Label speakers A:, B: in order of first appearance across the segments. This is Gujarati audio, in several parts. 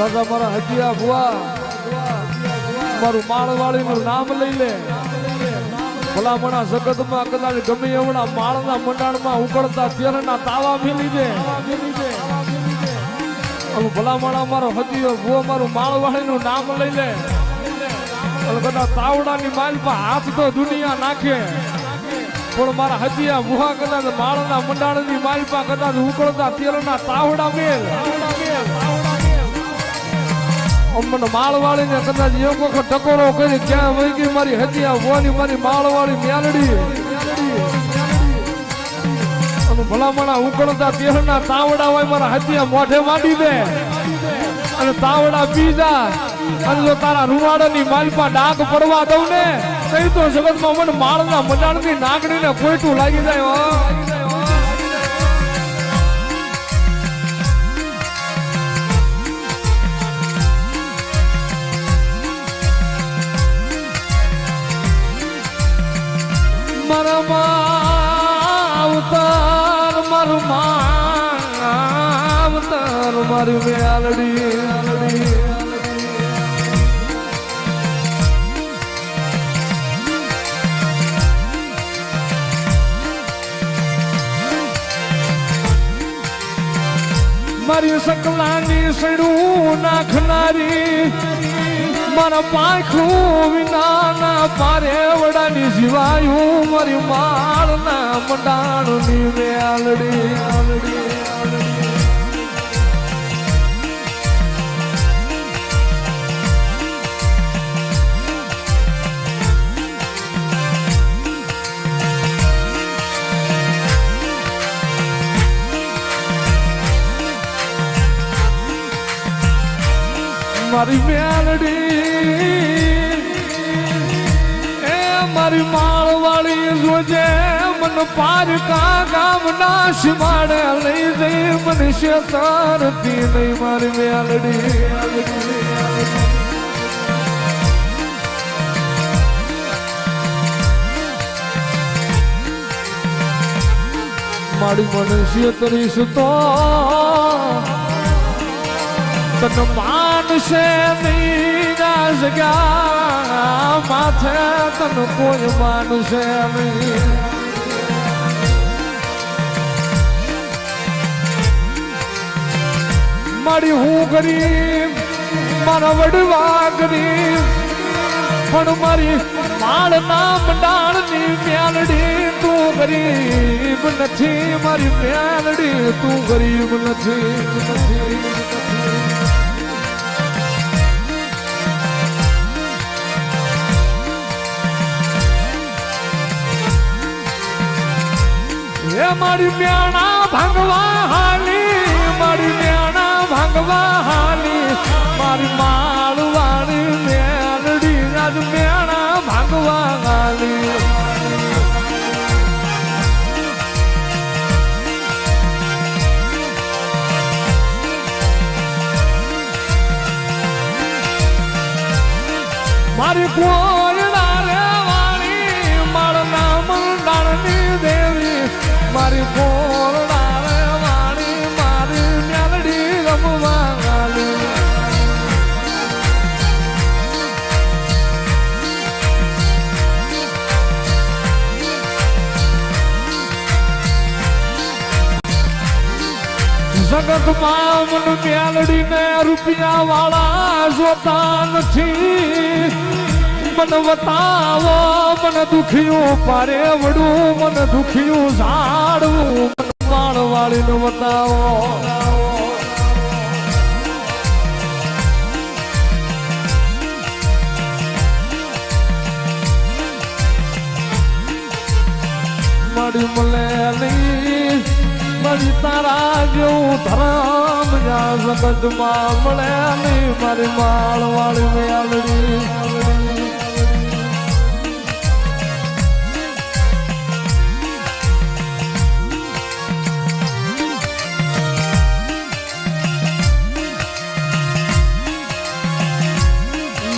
A: દાદા મારા હકીયા ભુવા. મારું માળવાળી નું નામ લઈ લે. ભલામણા જગતમાં કદાચ ગમે એવડા માળના મંડાણમાં ઉકળતા તેલના તાવા મિલી દે. ભલામણા મારો હજીયો ભુવો મારું માળવાળી નું નામ લઈ લે. કદાચ તાવડાની માલ પર હાથ તો દુનિયા નાખે. પણ મારા હજીયા ભુવા કદાચ માળના મંડાણની માલ પર કદાચ ઉકળતા તેલના તાવડા મેલ. અમને માળવાળીને કદાચ એક વખત ટકોરો કરી ક્યાં વહી મારી હજીયા ભુવાની મારી માળવાળી મ્યાલડી. અને ભલામણા ઉકળતા તેલના તાવડા હોય મારા હતી મોઢે માંડી દે. અને તાવડા બીજા અને જો તારા રૂવાડાની માલપા ડાક પડવા દઉં ને કઈ તો જગતમાં મને માળના મંડાણની નાગડીને કોઈટું લાગી જાય હો. મારા માવતર મારું મેળડી મારી સકલાની સડું નાખનારી મારા પાંખું વિનાના પારે વડાની જીવાયું મારી માળના મંડાણની મેલડી મારી મેલડી એ મારી માળવાળી જોજે, મન પારકા ગામ ના શિમાડે લઈ જઈ, મને શેતારતી નહીં મારી મેલડી. મારી મનુષ્ય કરીશ તો, તન માનશે નીના જગ્યા માથે તન કોઈ માનશે નહીં. મારી હું ગરીબ, મારા વડવા ગરીબ, પણ મારી માળ નામ ડાળની મ્યાલડી તું ગરીબ નથી, મારી મ્યાલડી તું ગરીબ નથી નથી. મારી મ્યાણા ભાંગવા હાલી મારી મ્યાણા ભાંગવા મન મ્યાલડીને રૂપિયા વાળા જોતા નથી. મન બતાવો મન દુખ્યું પારે વડું મન દુખ્યું ઝાડવું. વાળ વાળીને બતાવો મારી મલેલી મારી તારા જેવું ધરમ જા જગતમાં મળે નહીં મારી માળ વાળી મેલડી.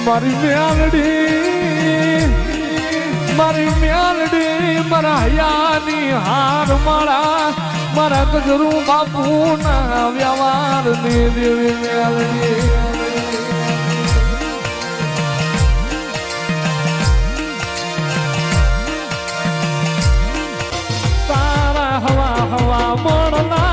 A: મારી મેલડી, મારી મ્યાલડી મારા હયાની હાર માળા મારા ગજરું બાપુના વ્યવહાર ને દેવી મેળવી. તારા હવા હવા મળના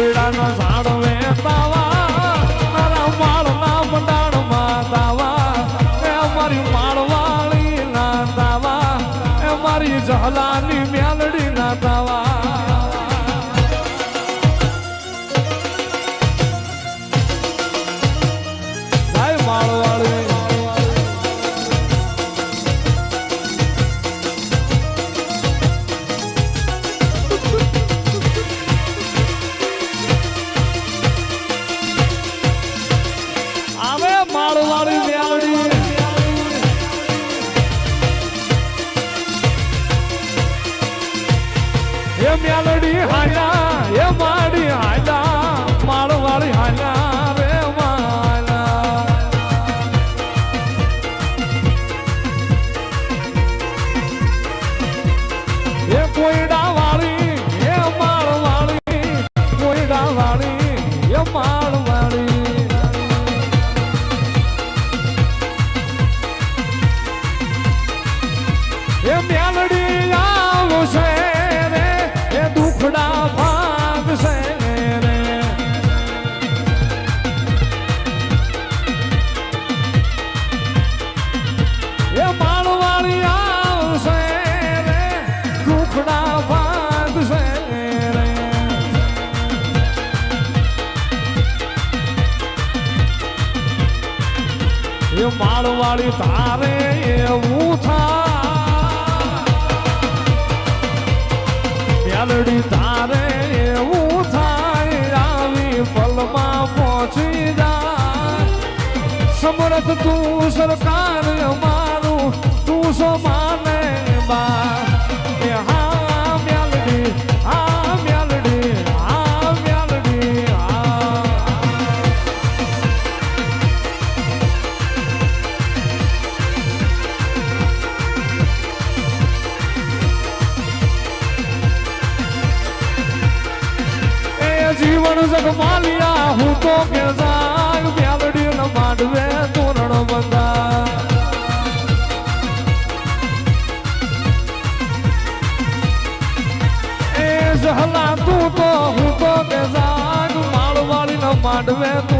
A: ઉડાના ઝાડવે તાવા મેલડી માળવાળી તારે એવું થાય. મેલડી તારે એવું થાય, આવી પલમાં પહોંચી જાય સમરથ તું સરકાર મારું, તું સો માને બા. જીવન જગમાલિયા હું તો કે ન માંડવે તોરણ બંધા એ જહલા તું તો, હું તો કે જાગ માળવાળી ન માંડવે તોરણ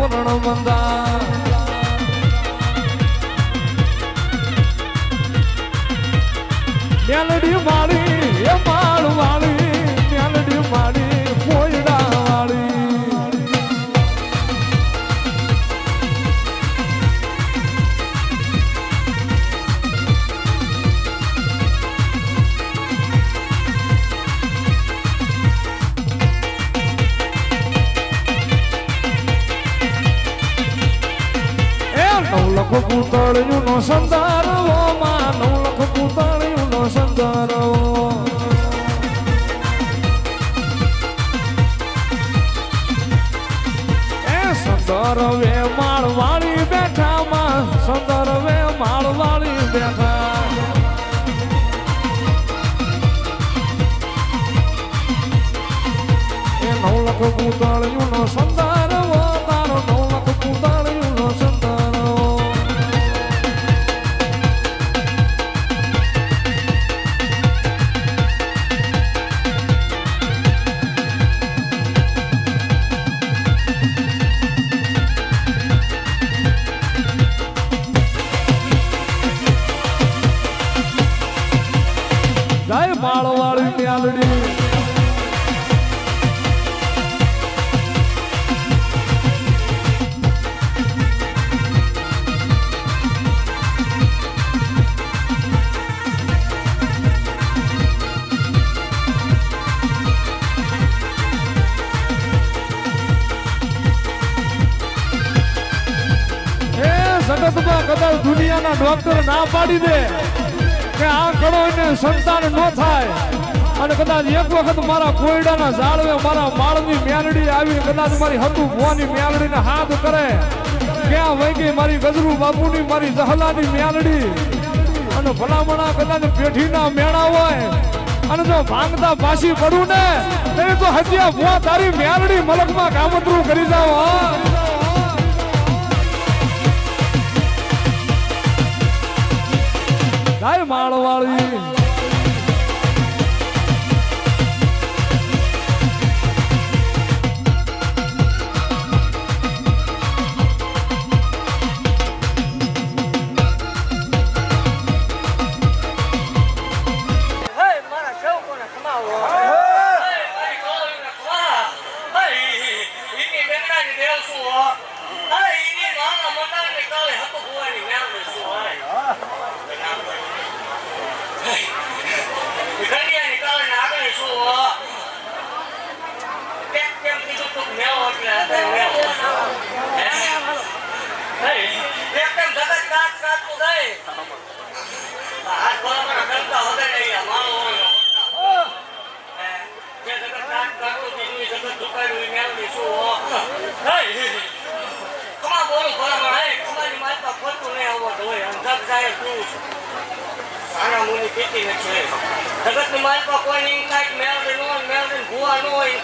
A: નવલખ પૂતળિયું નો સંદારવો માં નવલખ પૂતળિયું નો સંદારવો એ સંદરવે માળવાળી બેઠા માં સંદરવે માળવાળી બેઠા. એ નવલખ પૂતળિયું નો સંદારવો દુનિયાના ડોક્ટર ના પાડી દે કે આ કરો એને સંતાન ન થાય. અને કદાચ એક વખત મારા કોયડાના ઝાડવે મારા માળની મેલડી આવી, કદાચ મારી હતું ભુવાની મેલડીને હાથ કરે. ક્યાં વહી મારી ગજરુ બાપુની, મારી જહલાની મેલડી અને ભલામણા કદાચ પેઢીના મેળા હોય. અને જો ભાંગતા પાછી પડું ને, તે તો હત્યા ભુવા તારી મેલડી મલકમાં કામતરું કરી જાવ હા. માળવાળી.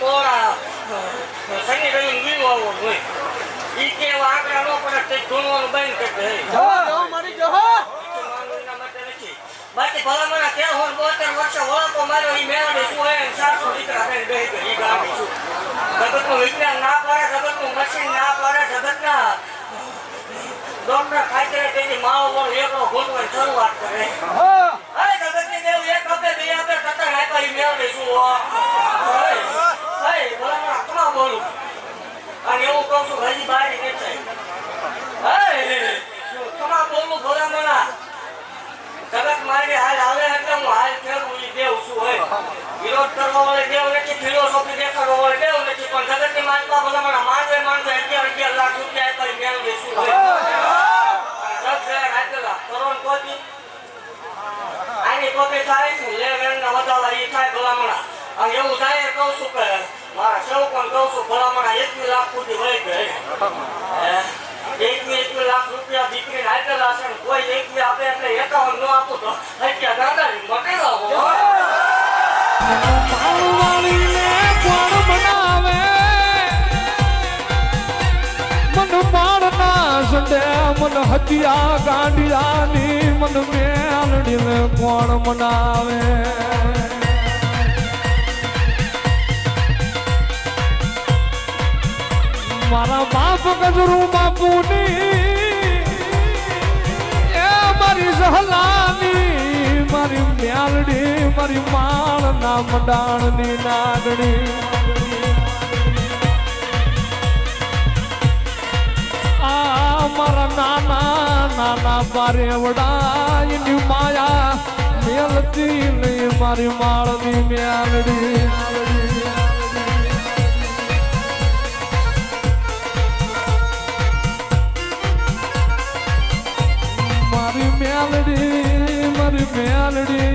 B: કોળા શનિ રવિ ગીરું આવો હોય ઈ કે આંકડા ન પડે તે ધૂણવાનું બંધ કરી દે માનવીના માટે નથી. બાકી ભલામણા તેર હોન બોતેર વર્ષે વળતો માર્યો ઈ મેળવી શું ને સાતસો દીકરા બેહી ગઈ ઈ ગામની શું. જગતનું વિજ્ઞાન ના પાડે જગતનું મશીન ના પાડે જગતના ડોક્ટર ખાતરે તેની માઓ વળ એકલો ગોતવાની શરૂઆત કરે હે જગતની દેવ એક આપે બે આપે તતર આપ્યા ઈ મેળવી શું હો હે હે ભલામણા કોણ બોલું. અને એવું કહું છું, હજી બારી વેચાય હે તમા બોલું ભલામણા જગત મારી હાલ આવે એટલે હું હાલ ફેરવું ઈ દેવ છું હોય વિરોધ કરવા વાળે દેવ નથી, ફિલોસોફી દેખાડવા વાળે દેવ નથી, પણ જગતની માનતા ભલામણા માનવે માનવે અગિયાર અગિયાર લાખ રૂપિયા આપ્યા ઈ મેળવી શું હોય જગ જગ હાથેલા કરોડ કોટી આની કોપી થાય છે લે વેણના વધારા ઈ થાય ભલામણા અને એવું થાય કહું છું કે મારા પણ કહું છું ભલામણા એકવી લાખ સુધી વહી ગઈ? એકવી એકવી લાખ રૂપિયા દીકરીને આપેલા છે કોઈ એકવી આપે એટલે એકાવન ન આપું તો હત્યા દાદાની મટી લાવો
A: માળવાળીને કોણ બનાવે મન માળના સંડે મન હત્યા ગાંડિયાની મન મેલડીને કોણ મનાવે મારા બાપ ગજરું બાપુની. એ મારી સહલાની મારી મ્યાલડી, મારી માળ ના મંડાણની નાગણી મારા નાના નાના બારેવડા એની માયા મેલતી નહીં મારી માળની મ્યાલડી મારી મેલડી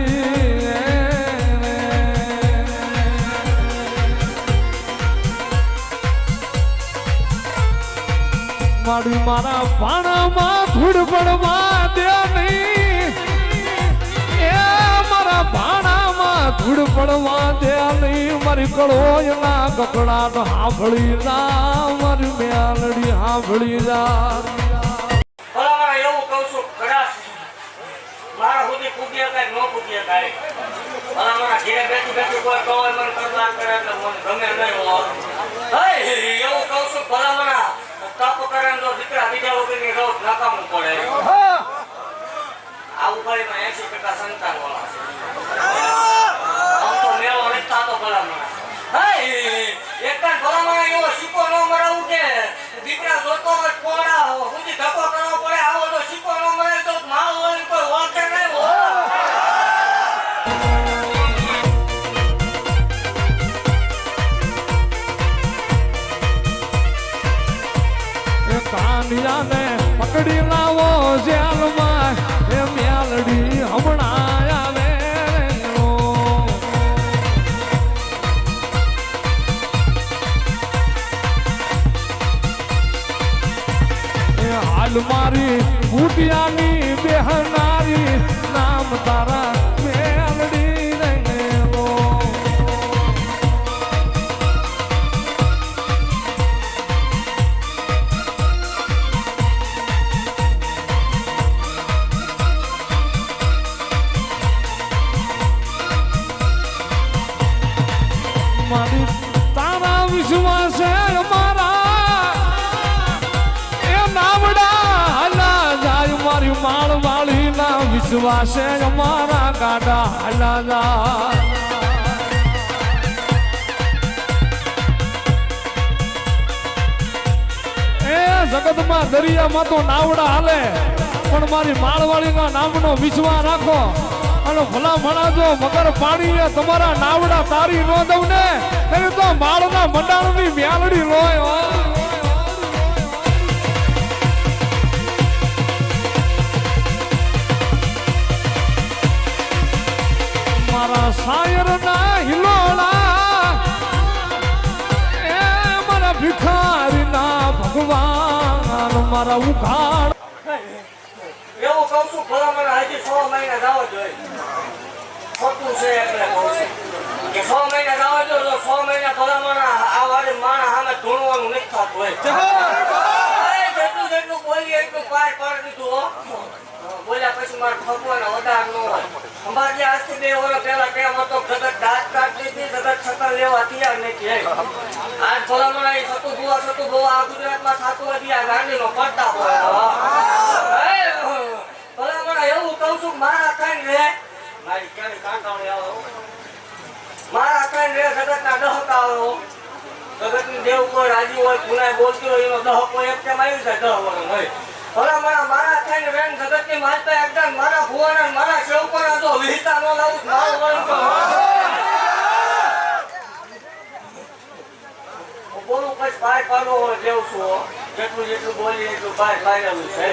A: મારી મારી ભાણામાં ધૂળ પડવા દે નહીં. એ મારા ભાણામાં ધૂળ પડવા દે નહીં. મારી કળોયના કકડાટ સાંભળી જા, મારી મ્યાલડી સાંભળી જા.
B: કાંઈ દીકરા બીજા વગરની રોજ નકામું પડે. આ ઉપાડીમાં એસી ટકા સંતાન વાળા છે તો મેળો નથી થતો ભલામણા હે.
A: piano. વિશ્વાસે અમારા કાઢા હલા એ જગતમાં દરિયામાં તો નાવડા હાલે, પણ મારી માળવાળીના નામનો વિશ્વાસ રાખો. અને ભલા ભણા જો મગર પાડીને તમારા નાવડા તારી નો દઉં ને તો માળના મંડાણની મ્યાલડી લોય હો. મારા હિલોળા. એ મારા ભિખારીના ભગવાન મારા ઉઘાડ.
B: એવું કહું છું ભલામણ હજી છ મહિના જાવ જોઈએ ખોટું છે એટલે કહું છું. કે છ મહિના જાવ જો તો છ મહિના મને આ વાળી માણસ સામે ધૂણવાનું નથી થતું. હોય જેટલું જેટલું બોલીએ એટલું પાર પાર દીધું હો. બોલ્યા પછી મારે વધાર ન હોય. અમારે આજથી બે વર્ષ પહેલા કેમ હતો જગત દાંત કાઢતી હતી જગત છતાં લેવા તૈયાર નથી. આજ ભલામણ અહીં થતું ગોવા થતું ગોવા આ ગુજરાતમાં થતું નથી આ ગાંધીનો પડતા હોય. એ, ભલામણ એવું કહું છું મારા કઈ રે મારી ક્યારે કાંટાણી આવે મારા કઈ રે જગતના દહકા આવો. જગતની દેવ કોઈ રાજી હોય પુનાય બોલતી હોય એનો દહકો એક કેમ આવી જાય દહ વર્ષ હોય? ભલા મારા મારા થઈને વેણ જગતની માતા એકદમ. મારા ભુવાના મારા સેવકોના જો વિહિતા નો લાવું તો મારું તો બોલું પાડવો હોય જેવું છું જેટલું જેટલું બોલી એટલું બહાર પાડેલું છે.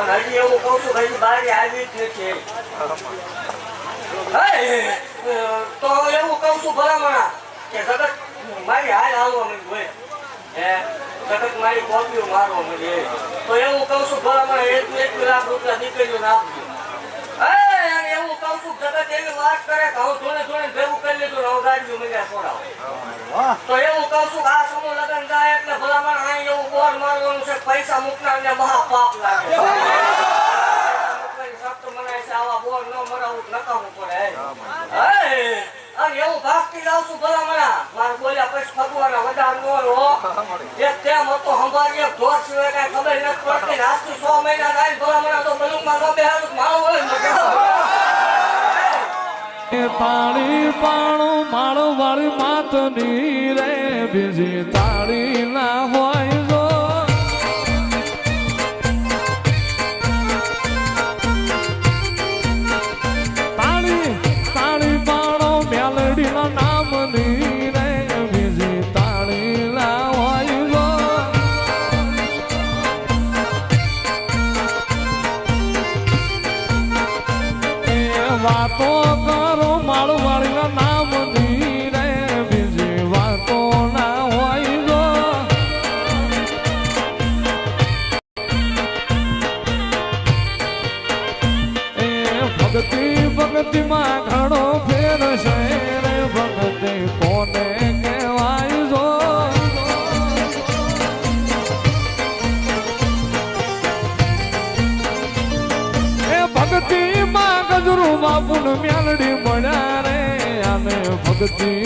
B: અને હજી એવું કહું છું હજી બહાર આવી જ નથી. તો એવું કહું છું ભલામણા કે જગત મારી હાલ હાલવા માંડી હોય જગત મારી કોપીઓ મારવા માંડી તો એવું કહું છું ભલામણા એક એક લાખ રૂપિયા ને હે, અને એવું કહું છું જગત એવી વાત કરે કે હું ધોણે ધોણે ભેગું કરી લીધું ને હું ગાડીઓ મજા છોડાવું. તો એવું કહું છું આ સમૂહ લગન જાય એટલે ભલામણ અહીં એવું બોર મારવાનું છે પૈસા પૈસા મૂકનારને મહા પાપ લાગે શક્ત મનાય છે આવા બોર ન મરાવું નકામું પડે. હે. અને એવું ભાગતી જાઉં ભલામણા મારે. બોલ્યા પછી ભગવાનના વધાર નો રહો એક તેમ હતો સંભાળી એક ઢોર સિવાય કઈ ખબર નથી પડતી. આજથી સો મહિના થાય ભલામણા તો ન બેહાડું તો મારું વળે ને.
A: પાણું માળો વાળી માતની રે. બીજી તાળી ના હોય ગજરું બાપુન મ્યાલડી મળ્યા રે. અને ભક્તિ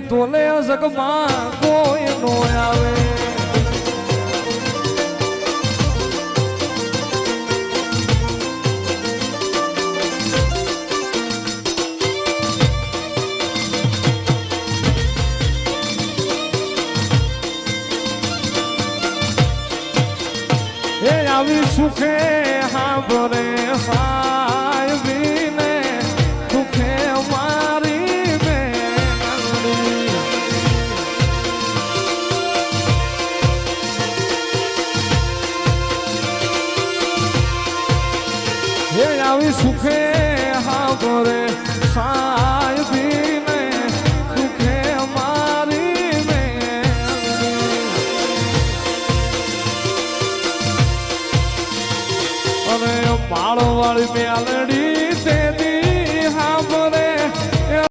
A: ધોલે જગમાં કોઈ નો આવે. એ આવી સુખે હા ભરે હા.